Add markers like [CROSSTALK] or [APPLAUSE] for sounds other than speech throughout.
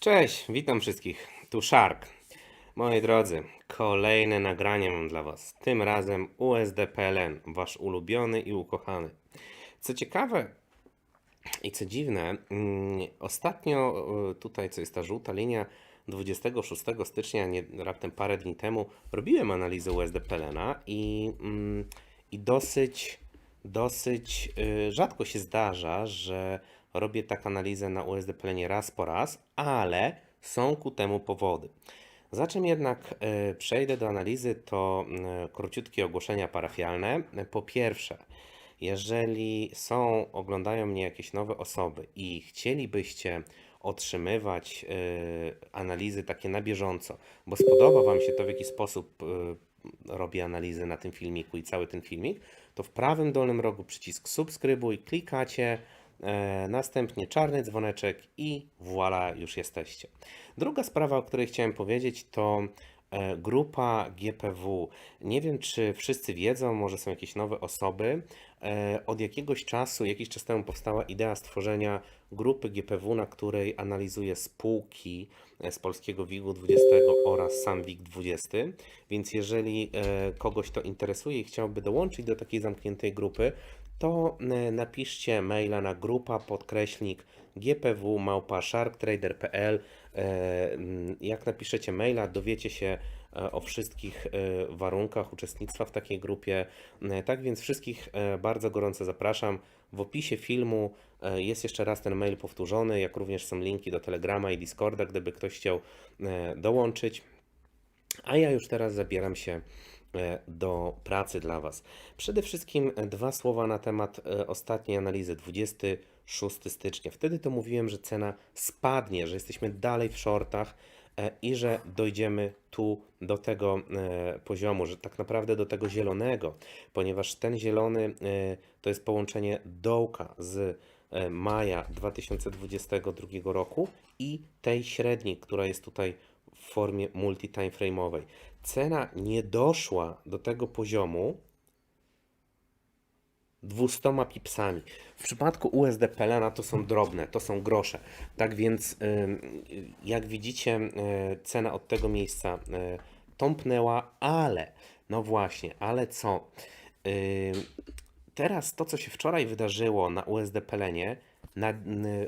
Cześć, witam wszystkich. Tu Shark. Moi drodzy, kolejne nagranie mam dla Was. Tym razem USD-PLN, Wasz ulubiony i ukochany. Co ciekawe i co dziwne, mm, ostatnio y, tutaj, co jest ta żółta linia, 26 stycznia, nie, raptem parę dni temu, robiłem analizę USD-PLN-a i, mm, i dosyć, dosyć y, rzadko się zdarza, że robię tak analizę na USD-PLN raz po raz, ale są ku temu powody. Zaczym jednak e, przejdę do analizy, to e, króciutkie ogłoszenia parafialne. Po pierwsze, jeżeli są, oglądają mnie jakieś nowe osoby i chcielibyście otrzymywać e, analizy takie na bieżąco, bo spodoba Wam się to, w jaki sposób robię analizy na tym filmiku i cały ten filmik, to w prawym dolnym rogu przycisk subskrybuj, klikacie, następnie czarny dzwoneczek i voilà, już jesteście. Druga sprawa, o której chciałem powiedzieć, to e, grupa GPW. Nie wiem, czy wszyscy wiedzą, może są jakieś nowe osoby. E, Od jakiegoś czasu, jakiś czas temu powstała idea stworzenia grupy GPW, na której analizuję spółki e, z polskiego WIG-u 20 oraz sam WIG 20. Więc jeżeli e, kogoś to interesuje i chciałby dołączyć do takiej zamkniętej grupy, to e, napiszcie maila na grupa podkreślnik gpw małpa sharktrader.pl. E, Jak napiszecie maila, dowiecie się e, o wszystkich warunkach uczestnictwa w takiej grupie. Tak więc wszystkich bardzo gorąco zapraszam. W opisie filmu jest jeszcze raz ten mail powtórzony, jak również są linki do Telegrama i Discorda, gdyby ktoś chciał dołączyć. A ja już teraz zabieram się do pracy dla Was. Przede wszystkim e, dwa słowa na temat e, ostatniej analizy 26 stycznia. Wtedy to mówiłem, że cena spadnie, że jesteśmy dalej w shortach e, i że dojdziemy tu do tego e, poziomu, że tak naprawdę do tego zielonego, ponieważ ten zielony e, to jest połączenie dołka z e, maja 2022 roku i tej średniej, która jest tutaj w formie multi-timeframe'owej. Cena nie doszła do tego poziomu 200 pipsami. W przypadku USD Pelena to są drobne, to są grosze. Tak więc, jak widzicie, y, cena od tego miejsca y, tąpnęła, ale, no właśnie, ale co? Teraz to, co się wczoraj wydarzyło na USD Pelenie, na,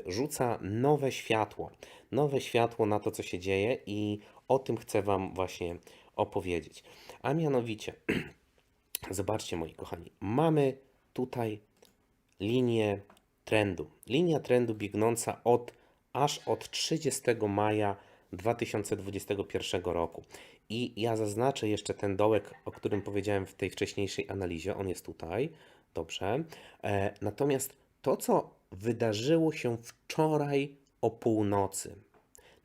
rzuca nowe światło. Nowe światło na to, co się dzieje, i o tym chcę Wam właśnie opowiedzieć. A mianowicie, [CLEARS THROAT] zobaczcie, moi kochani, mamy tutaj linię trendu. Linia trendu biegnąca od aż od 30 maja 2021 roku. I ja zaznaczę jeszcze ten dołek, o którym powiedziałem w tej wcześniejszej analizie. On jest tutaj. Dobrze. E, natomiast to, co wydarzyło się wczoraj o północy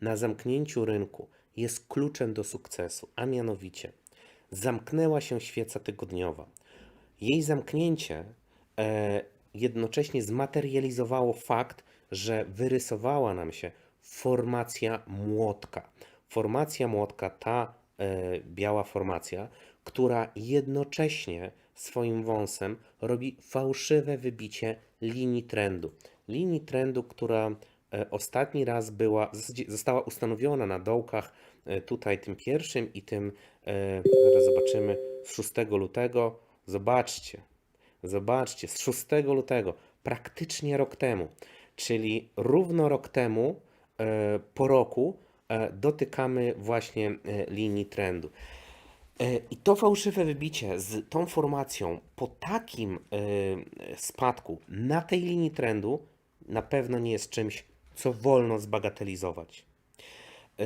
na zamknięciu rynku, jest kluczem do sukcesu, a mianowicie zamknęła się świeca tygodniowa. Jej zamknięcie e, jednocześnie zmaterializowało fakt, że wyrysowała nam się formacja młotka. Formacja młotka, ta e, biała formacja, która jednocześnie swoim wąsem robi fałszywe wybicie linii trendu. Linii trendu, która e, ostatni raz była, została ustanowiona na dołkach e, tutaj tym pierwszym i tym, zaraz zobaczymy, z 6 lutego. Zobaczcie, zobaczcie, z 6 lutego, praktycznie rok temu, czyli równo rok temu, e, po roku, dotykamy właśnie linii trendu. E, I to fałszywe wybicie z tą formacją po takim e, spadku na tej linii trendu na pewno nie jest czymś, co wolno zbagatelizować. E,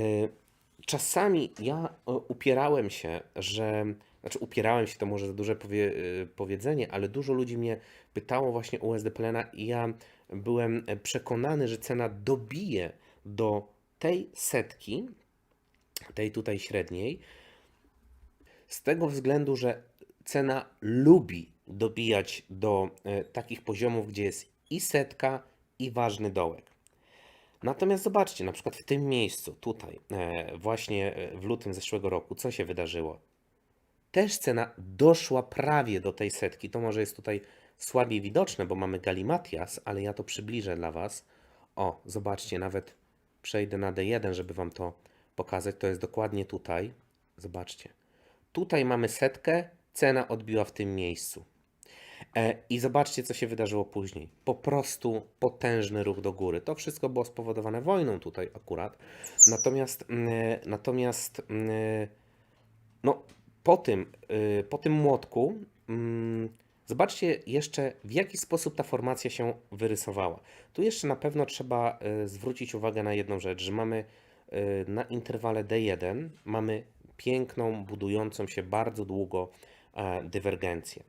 Czasami ja upierałem się, że. Znaczy, upierałem się to może za duże powie, powiedzenie, ale dużo ludzi mnie pytało właśnie o USD Plena i ja byłem przekonany, że cena dobije do tej setki, tej tutaj średniej, z tego względu, że cena lubi dobijać do e, takich poziomów, gdzie jest i setka, i ważny dołek. Natomiast zobaczcie, na przykład w tym miejscu, tutaj, e, właśnie e, w lutym zeszłego roku, co się wydarzyło? Też cena doszła prawie do tej setki. To może jest tutaj słabiej widoczne, bo mamy galimatias, ale ja to przybliżę dla Was. O, zobaczcie, nawet przejdę na D1, żeby Wam to pokazać. To jest dokładnie tutaj. Zobaczcie. Tutaj mamy setkę, cena odbiła w tym miejscu. E, I zobaczcie, co się wydarzyło później. Po prostu potężny ruch do góry. To wszystko było spowodowane wojną tutaj akurat. Natomiast, mm, e, natomiast mm, e, no, po tym, y, po tym młotku, mm, zobaczcie jeszcze, w jaki sposób ta formacja się wyrysowała. Tu jeszcze na pewno trzeba zwrócić uwagę na jedną rzecz, że mamy na interwale D1 mamy piękną, budującą się bardzo długo e, dywergencję.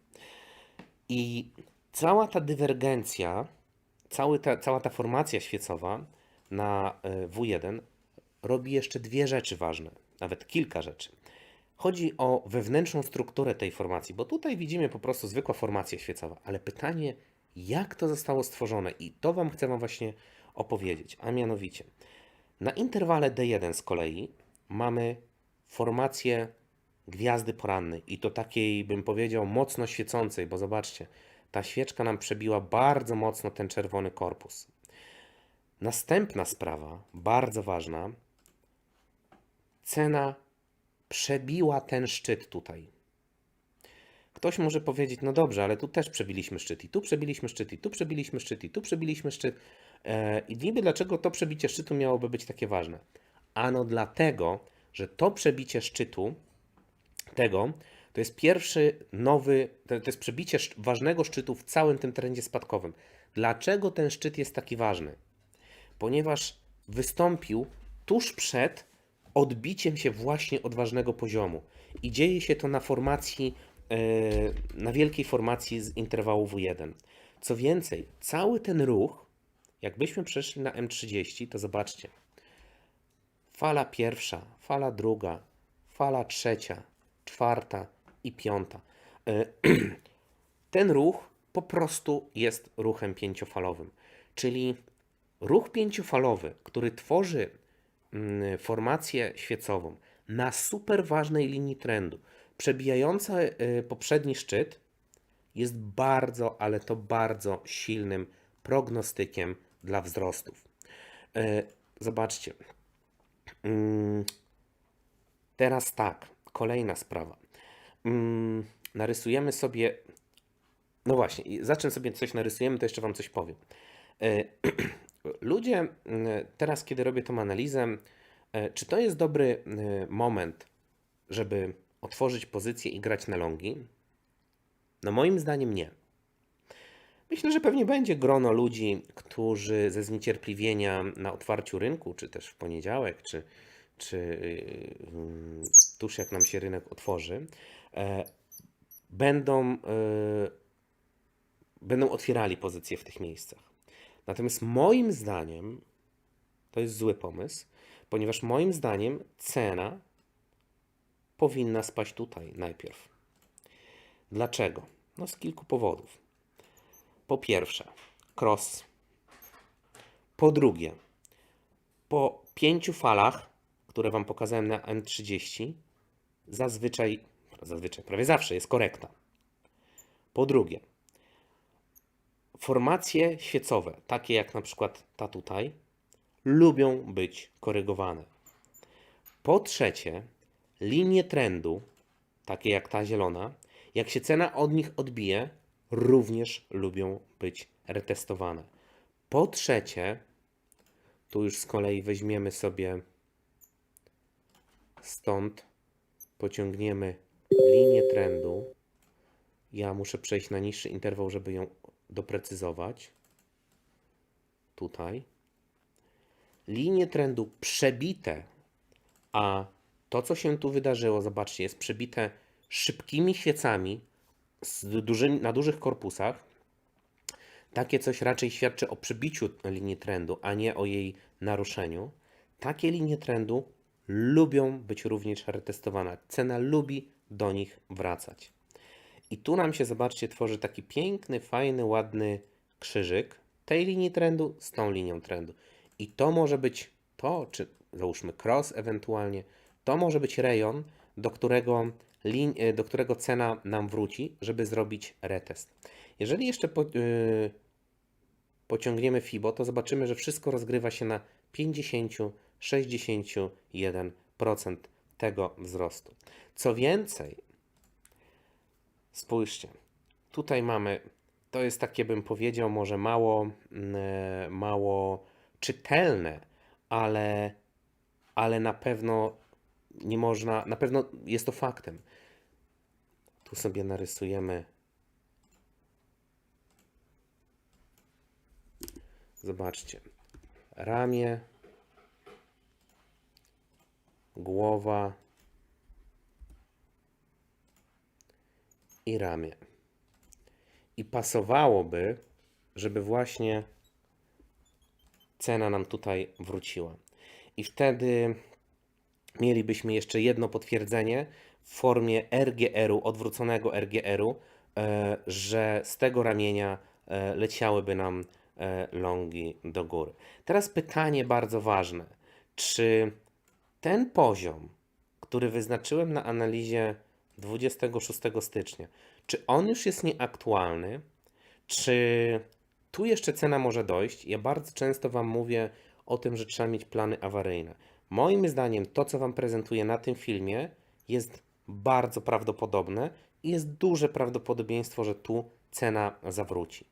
I cała ta dywergencja, cały ta, cała ta formacja świecowa na e, W1 robi jeszcze dwie rzeczy ważne, nawet kilka rzeczy. Chodzi o wewnętrzną strukturę tej formacji, bo tutaj widzimy po prostu zwykła formacja świecowa, ale pytanie, jak to zostało stworzone, i to Wam chcę Wam właśnie opowiedzieć, a mianowicie na interwale D1 z kolei mamy formację gwiazdy porannej i to takiej, bym powiedział, mocno świecącej, bo zobaczcie, ta świeczka nam przebiła bardzo mocno ten czerwony korpus. Następna sprawa, bardzo ważna, cena przebiła ten szczyt tutaj. Ktoś może powiedzieć, no dobrze, ale tu też przebiliśmy szczyt, i tu przebiliśmy szczyt, i tu przebiliśmy szczyt, i tu przebiliśmy szczyt. E, I niby dlaczego to przebicie szczytu miałoby być takie ważne? Ano dlatego, że to przebicie szczytu tego to jest pierwszy nowy, to jest przebicie ważnego szczytu w całym tym trendzie spadkowym. Dlaczego ten szczyt jest taki ważny? Ponieważ wystąpił tuż przed odbiciem się właśnie od ważnego poziomu. I dzieje się to na formacji, e, na wielkiej formacji z interwału W1. Co więcej, cały ten ruch, jakbyśmy przeszli na M30, to zobaczcie. Fala pierwsza, fala druga, fala trzecia, czwarta i piąta. E, [CLEARS THROAT] Ten ruch po prostu jest ruchem pięciofalowym, czyli ruch pięciofalowy, który tworzy mm, formację świecową na super ważnej linii trendu, przebijająca y, poprzedni szczyt, jest bardzo, ale to bardzo silnym prognostykiem dla wzrostów. E, Zobaczcie. Mm, Teraz tak, kolejna sprawa. Mm, Narysujemy sobie. No właśnie, i zaczę sobie coś narysujemy, to jeszcze Wam coś powiem. E, [CLEARS THROAT] Ludzie, mm, teraz kiedy robię tą analizę, e, czy to jest dobry e, moment, żeby otworzyć pozycję i grać na longi? No moim zdaniem nie. Myślę, że pewnie będzie grono ludzi, którzy ze zniecierpliwienia na otwarciu rynku, czy też w poniedziałek, czy, czy yy, tuż jak nam się rynek otworzy, e, będą, e, będą otwierali pozycje w tych miejscach. Natomiast moim zdaniem to jest zły pomysł, ponieważ moim zdaniem cena powinna spaść tutaj najpierw. Dlaczego? No z kilku powodów. Po pierwsze, cross. Po drugie, po pięciu falach, które Wam pokazałem na N30, zazwyczaj, zazwyczaj, prawie zawsze jest korekta. Po drugie, formacje świecowe, takie jak na przykład ta tutaj, lubią być korygowane. Po trzecie, linie trendu, takie jak ta zielona, jak się cena od nich odbije, również lubią być retestowane. Po trzecie, tu już z kolei weźmiemy sobie stąd, pociągniemy linię trendu. Ja muszę przejść na niższy interwał, żeby ją doprecyzować. Tutaj. Linie trendu przebite, a to, co się tu wydarzyło, zobaczcie, jest przebite szybkimi świecami na dużych korpusach. Takie coś raczej świadczy o przebiciu linii trendu, a nie o jej naruszeniu. Takie linie trendu lubią być również retestowane. Cena lubi do nich wracać. I tu nam się, zobaczcie, tworzy taki piękny, fajny, ładny krzyżyk tej linii trendu z tą linią trendu. I to może być to, czy załóżmy cross ewentualnie, to może być rejon, do którego, do którego cena nam wróci, żeby zrobić retest. Jeżeli jeszcze po, yy, pociągniemy FIBO, to zobaczymy, że wszystko rozgrywa się na 50-61% tego wzrostu. Co więcej, spójrzcie, tutaj mamy, to jest takie, bym powiedział, może mało, e, mało czytelne, ale, ale na pewno nie można, na pewno jest to faktem. Tu sobie narysujemy. Zobaczcie. Ramię, głowa i ramię. I pasowałoby, żeby właśnie cena nam tutaj wróciła. I wtedy mielibyśmy jeszcze jedno potwierdzenie w formie RGR-u, odwróconego RGR-u, e, że z tego ramienia e, leciałyby nam e, longi do góry. Teraz pytanie bardzo ważne. Czy ten poziom, który wyznaczyłem na analizie 26 stycznia, czy on już jest nieaktualny? Czy tu jeszcze cena może dojść? Ja bardzo często Wam mówię o tym, że trzeba mieć plany awaryjne. Moim zdaniem to, co Wam prezentuję na tym filmie, jest bardzo prawdopodobne i jest duże prawdopodobieństwo, że tu cena zawróci.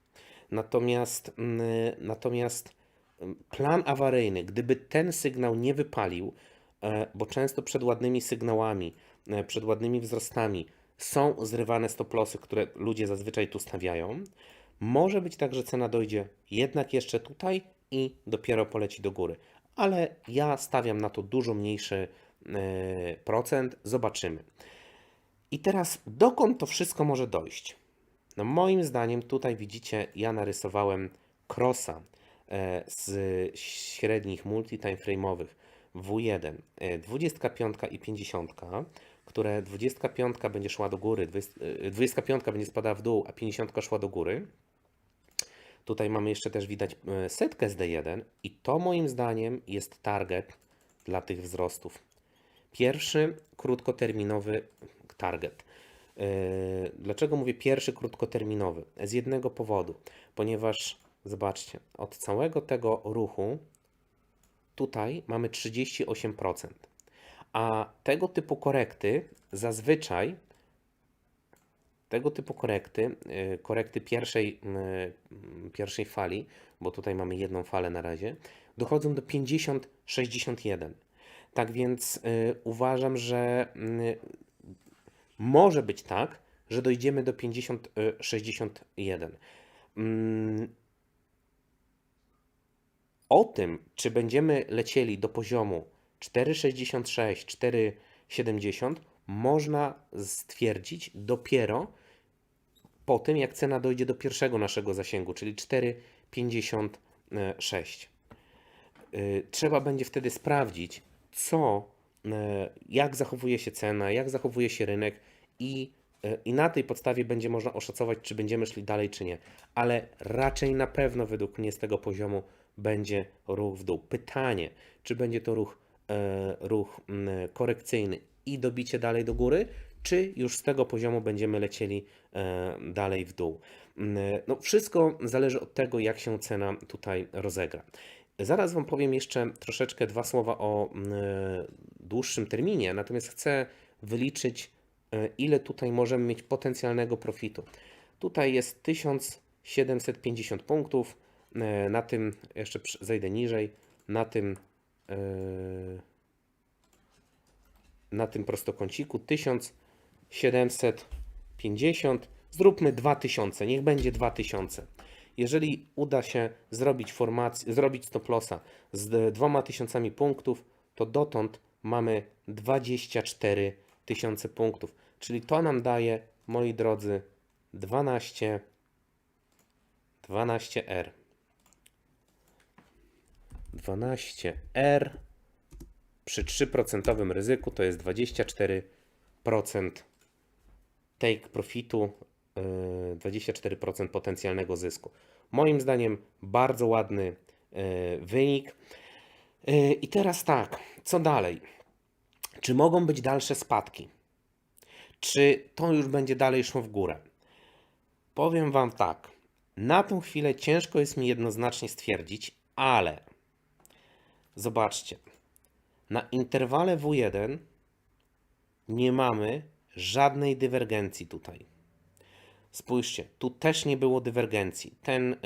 Natomiast, mm, natomiast mm, plan awaryjny, gdyby ten sygnał nie wypalił, e, bo często przed ładnymi sygnałami, e, przed ładnymi wzrostami są zrywane stoplosy, które ludzie zazwyczaj tu stawiają, może być tak, że cena dojdzie jednak jeszcze tutaj i dopiero poleci do góry. Ale ja stawiam na to dużo mniejszy e, procent. Zobaczymy. I teraz dokąd to wszystko może dojść? No moim zdaniem tutaj widzicie, ja narysowałem crossa e, z średnich multi-time frame'owych W1, e, 25 i 50, które 25 będzie szła do góry, 20, e, 25 będzie spadała w dół, a 50 szła do góry. Tutaj mamy jeszcze też widać e, setkę z D1 i to moim zdaniem jest target dla tych wzrostów. Pierwszy krótkoterminowy target. Yy, Dlaczego mówię pierwszy krótkoterminowy? Z jednego powodu, ponieważ zobaczcie, od całego tego ruchu tutaj mamy 38%, a tego typu korekty zazwyczaj tego typu korekty, yy, korekty pierwszej, yy, pierwszej fali, bo tutaj mamy jedną falę na razie, dochodzą do 50-61. Tak więc y, uważam, że y, może być tak, że dojdziemy do 50-61. Mm. O tym, czy będziemy lecieli do poziomu 4,66, 4,70, można stwierdzić dopiero po tym, jak cena dojdzie do pierwszego naszego zasięgu, czyli 4,56. Y, Trzeba będzie wtedy sprawdzić, co, e, jak zachowuje się cena, jak zachowuje się rynek i, e, i na tej podstawie będzie można oszacować, czy będziemy szli dalej, czy nie. Ale raczej na pewno według mnie z tego poziomu będzie ruch w dół. Pytanie, czy będzie to ruch, ruch m, korekcyjny i dobicie dalej do góry, czy już z tego poziomu będziemy lecieli e, dalej w dół. No, wszystko zależy od tego, jak się cena tutaj rozegra. Zaraz Wam powiem jeszcze troszeczkę dwa słowa o dłuższym terminie, natomiast chcę wyliczyć, e, ile tutaj możemy mieć potencjalnego profitu. Tutaj jest 1750 punktów, e, na tym, jeszcze zejdę niżej, na tym, e, na tym prostokąciku 1750, zróbmy 2000, niech będzie 2000. Jeżeli uda się zrobić formację, zrobić stop lossa z dwoma tysiącami punktów, to dotąd mamy 24 tysiące punktów. Czyli to nam daje, moi drodzy, 12 12R. 12R przy 3% ryzyku to jest 24% take profitu, yy, 24% potencjalnego zysku. Moim zdaniem bardzo ładny yy, wynik. Yy, I teraz tak, co dalej? Czy mogą być dalsze spadki? Czy to już będzie dalej szło w górę? Powiem Wam tak. Na tą chwilę ciężko jest mi jednoznacznie stwierdzić, ale zobaczcie, na interwale W1 nie mamy żadnej dywergencji tutaj. Spójrzcie, tu też nie było dywergencji. Ten, y,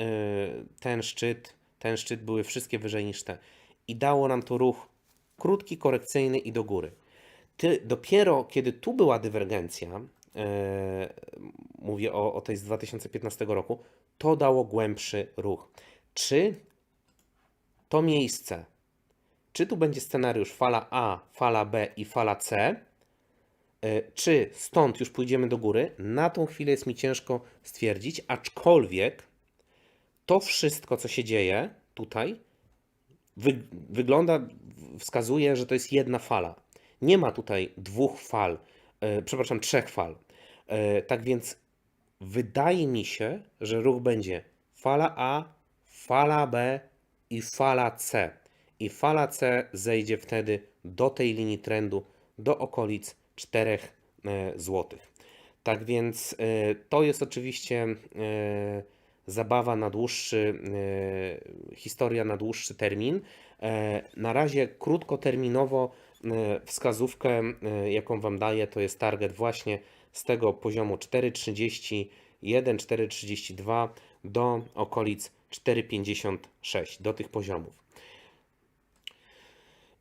ten szczyt, ten szczyt były wszystkie wyżej niż te. I dało nam to ruch krótki, korekcyjny i do góry. Ty, dopiero kiedy tu była dywergencja, e, mówię o, o tej z 2015 roku, to dało głębszy ruch. Czy to miejsce, czy tu będzie scenariusz fala A, fala B i fala C, e, czy stąd już pójdziemy do góry, na tą chwilę jest mi ciężko stwierdzić, aczkolwiek to wszystko, co się dzieje tutaj, wy, wygląda, wskazuje, że to jest jedna fala. Nie ma tutaj dwóch fal, e, przepraszam, trzech fal. E, tak więc wydaje mi się, że ruch będzie fala A, fala B i fala C. I fala C zejdzie wtedy do tej linii trendu, do okolic 4 zł. Tak więc e, to jest oczywiście e, zabawa na dłuższy, e, historia na dłuższy termin. E, Na razie krótkoterminowo e, wskazówkę, e, jaką Wam daję, to jest target właśnie z tego poziomu 4,31, 4,32 do okolic 4,56, do tych poziomów.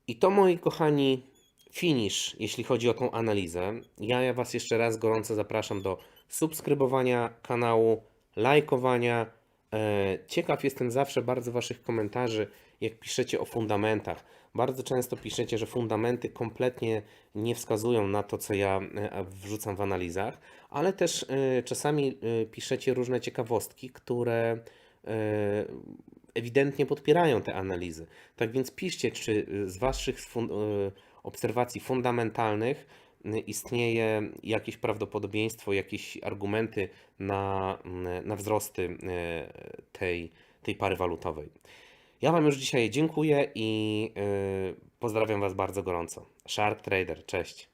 I to, moi kochani, finish, jeśli chodzi o tą analizę. Ja, Was jeszcze raz gorąco zapraszam do subskrybowania kanału, lajkowania. E, Ciekaw jestem zawsze bardzo Waszych komentarzy, jak piszecie o fundamentach. Bardzo często piszecie, że fundamenty kompletnie nie wskazują na to, co ja e, wrzucam w analizach, ale też e, czasami piszecie różne ciekawostki, które ewidentnie podpierają te analizy. Tak więc piszcie, czy z Waszych e, obserwacji fundamentalnych y, istnieje jakieś prawdopodobieństwo, jakieś argumenty na, mm, na wzrosty y, tej, tej pary walutowej. Ja Wam już dzisiaj dziękuję i y, pozdrawiam Was bardzo gorąco. Shark Trader, cześć.